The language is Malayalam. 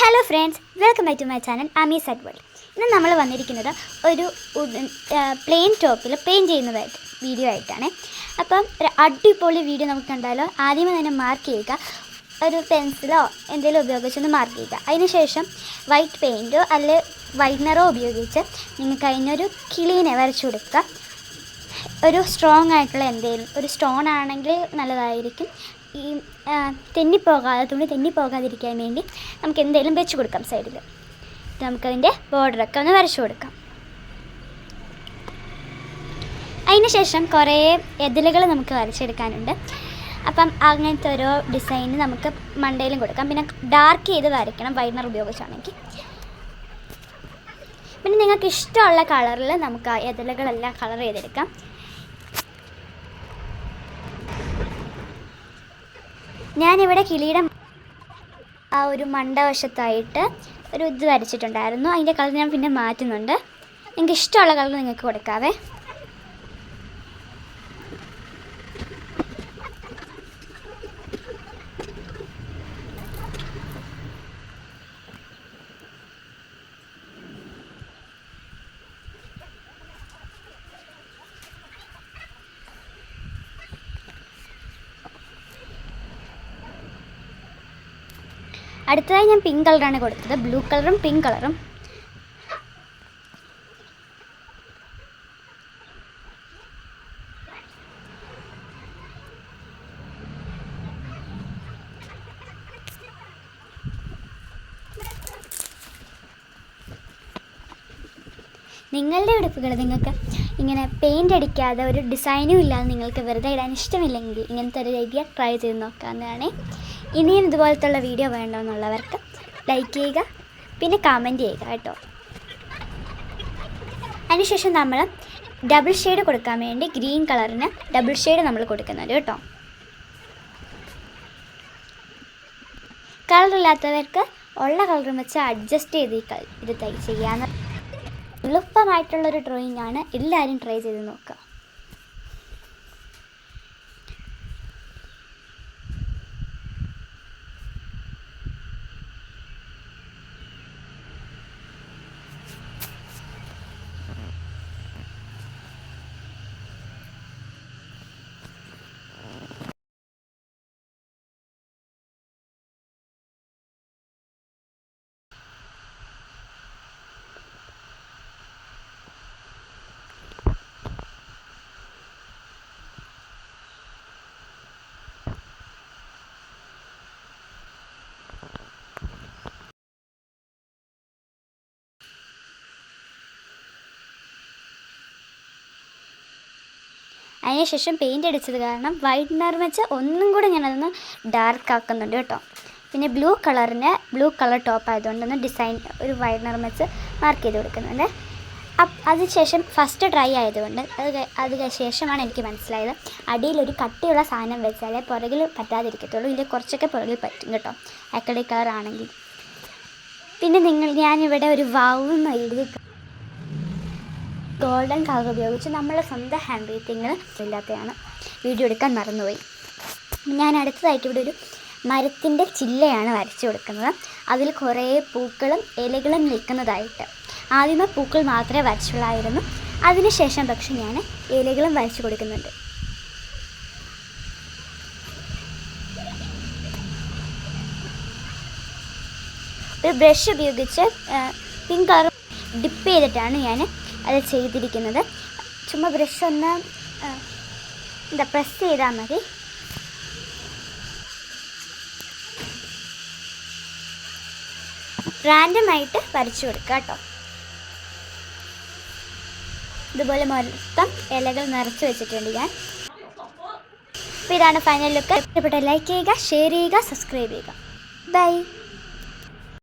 Hello friends welcome back to my channel അമീസ് അഡ്വേൾഡ് വേൾഡ് ഇന്ന് നമ്മൾ വന്നിരിക്കുന്നത് ഒരു പ്ലെയിൻ ടോപ്പിൽ പെയിന്റ് ചെയ്യുന്നതായിട്ട് വീഡിയോ ആയിട്ടാണ്. അപ്പം ഒരു അടിപൊളി വീഡിയോ നമുക്ക് കണ്ടാലോ? ആദ്യമേ തന്നെ മാർക്ക് ചെയ്യുക. ഒരു പെൻസിലോ എന്തെങ്കിലും ഉപയോഗിച്ചൊന്ന് മാർക്ക് ചെയ്യുക. അതിനുശേഷം വൈറ്റ് പെയിന്റോ അല്ലെ വൈറ്റ്നറോ ഉപയോഗിച്ച് നിങ്ങൾക്ക് അതിനൊരു കിളീനെ വരച്ചു കൊടുക്കുക. ഒരു സ്ട്രോങ് ആയിട്ടുള്ള എന്തെങ്കിലും ഒരു സ്റ്റോൺ ആണെങ്കിൽ നല്ലതായിരിക്കും. ഈ തെന്നിപ്പോകാതെ തുണി തെന്നിപ്പോകാതിരിക്കാൻ വേണ്ടി നമുക്ക് എന്തെങ്കിലും വെച്ച് കൊടുക്കാം സൈഡിൽ നമുക്കതിന്റെ ബോർഡറൊക്കെ ഒന്ന് വരച്ചു കൊടുക്കാം. അതിന് ശേഷം കുറേ എതിലുകൾ നമുക്ക് വരച്ചെടുക്കാനുണ്ട്. അപ്പം അങ്ങനത്തെ ഓരോ ഡിസൈൻ നമുക്ക് മണ്ടയിലും കൊടുക്കാം. പിന്നെ ഡാർക്ക് ചെയ്ത് വരയ്ക്കണം വൈറ്റ്നർ ഉപയോഗിച്ചാണെങ്കിൽ. പിന്നെ നിങ്ങൾക്ക് ഇഷ്ടമുള്ള കളറിൽ നമുക്ക് എതിലുകളെല്ലാം കളർ ചെയ്തെടുക്കാം. ഞാനിവിടെ കിളിയുടെ ആ ഒരു മണ്ടവശത്തായിട്ട് ഒരു ഇത് വരച്ചിട്ടുണ്ടായിരുന്നു. അതിന്റെ കളർ ഞാൻ പിന്നെ മാറ്റുന്നുണ്ട്. നിങ്ങൾക്ക് ഇഷ്ടമുള്ള കളർ നിങ്ങൾക്ക് കൊടുക്കാവേ. അടുത്തതായി ഞാൻ പിങ്ക് കളറാണ് കൊടുത്തത്. ബ്ലൂ കളറും പിങ്ക് കളറും നിങ്ങളുടെ ഉടുപ്പുകൾ നിങ്ങൾക്ക് ഇങ്ങനെ പെയിന്റ് അടിക്കാതെ ഒരു ഡിസൈനും ഇല്ലാതെ നിങ്ങൾക്ക് വെറുതെ ഇടാൻ ഇഷ്ടമില്ലെങ്കിൽ ഇങ്ങനത്തെ ഒരു ഐഡിയ ട്രൈ ചെയ്ത് നോക്കാവുന്നതാണ്. ഇനിയും ഇതുപോലത്തുള്ള വീഡിയോ വേണമെന്നുള്ളവർക്ക് ലൈക്ക് ചെയ്യുക പിന്നെ കമന്റ് ചെയ്യുക കേട്ടോ. അതിനുശേഷം നമ്മൾ ഡബിൾ ഷെയ്ഡ് കൊടുക്കാൻ വേണ്ടി ഗ്രീൻ കളറിന് ഡബിൾ ഷെയ്ഡ് നമ്മൾ കൊടുക്കുന്നുണ്ട് കേട്ടോ. കളറില്ലാത്തവർക്ക് ഉള്ള കളറും വെച്ച് അഡ്ജസ്റ്റ് ചെയ്ത് ഈ ഇത് ചെയ്യാമെന്ന് എളുപ്പമായിട്ടുള്ളൊരു ഡ്രോയിങ് ആണ് എല്ലാവരും ട്രൈ ചെയ്ത് നോക്കുക. അതിനുശേഷം പെയിന്റ് അടിച്ചത് കാരണം വൈറ്റ്നർ വെച്ച് ഒന്നും കൂടെ ഞാനതൊന്ന് ഡാർക്ക് ആക്കുന്നുണ്ട് കേട്ടോ. പിന്നെ ബ്ലൂ കളറിന് ബ്ലൂ കളർ ടോപ്പ് ആയതുകൊണ്ട് ഒന്ന് ഡിസൈൻ ഒരു വൈറ്റ്നർ വെച്ച് മാർക്ക് ചെയ്ത് കൊടുക്കുന്നുണ്ട്. അതിനുശേഷം ഫസ്റ്റ് ഡ്രൈ ആയതുകൊണ്ട് അത് അത് ശേഷമാണ് എനിക്ക് മനസ്സിലായത്. അടിയിലൊരു കട്ടിയുള്ള സാധനം വെച്ചാലേ പുറകിൽ പറ്റാതിരിക്കത്തുള്ളൂ. ഇതിൽ കുറച്ചൊക്കെ പുറകിൽ പറ്റും കേട്ടോ. അക്കഡി കളർ ആണെങ്കിൽ. പിന്നെ നിങ്ങൾ ഞാനിവിടെ ഒരു വാവ് എഴുതി ഗോൾഡൻ കളർ ഉപയോഗിച്ച് നമ്മളെ സ്വന്തം ഹാൻഡ് റൈറ്റിങ്ങിൽ ഇല്ലാത്തതാണ് വീഡിയോ എടുക്കാൻ മറന്നുപോയി. ഞാൻ അടുത്തതായിട്ട് ഇവിടെ ഒരു മരത്തിന്റെ ചില്ലയാണ് വരച്ചു കൊടുക്കുന്നത്. അതിൽ കുറേ പൂക്കളും ഇലകളും നിൽക്കുന്നതായിട്ട്. ആദ്യമേ പൂക്കൾ മാത്രമേ വരച്ചുള്ളായിരുന്നു. അതിനുശേഷം പക്ഷെ ഞാൻ ഇലകളും വരച്ചു കൊടുക്കുന്നുണ്ട്. ഒരു ബ്രഷ് ഉപയോഗിച്ച് പിങ്ക് കളർ ഡിപ്പ് ചെയ്തിട്ടാണ് ഞാൻ അത് ചെയ്തിരിക്കുന്നത്. ചുമ്മാ ബ്രഷ് ഒന്ന് എന്താ പ്രസ് ചെയ്താൽ മതി. റാൻഡമായിട്ട് വരച്ചു കൊടുക്കുക കേട്ടോ ഇതുപോലെ മൊത്തം ഇലകൾ നിറച്ച് വെച്ചിട്ടുണ്ട് ഞാൻ. അപ്പോൾ ഇതാണ് ഫൈനൽ ലുക്ക് ഇഷ്ടപ്പെട്ട ലൈക്ക് ചെയ്യുക ഷെയർ ചെയ്യുക സബ്സ്ക്രൈബ് ചെയ്യുക. ബൈ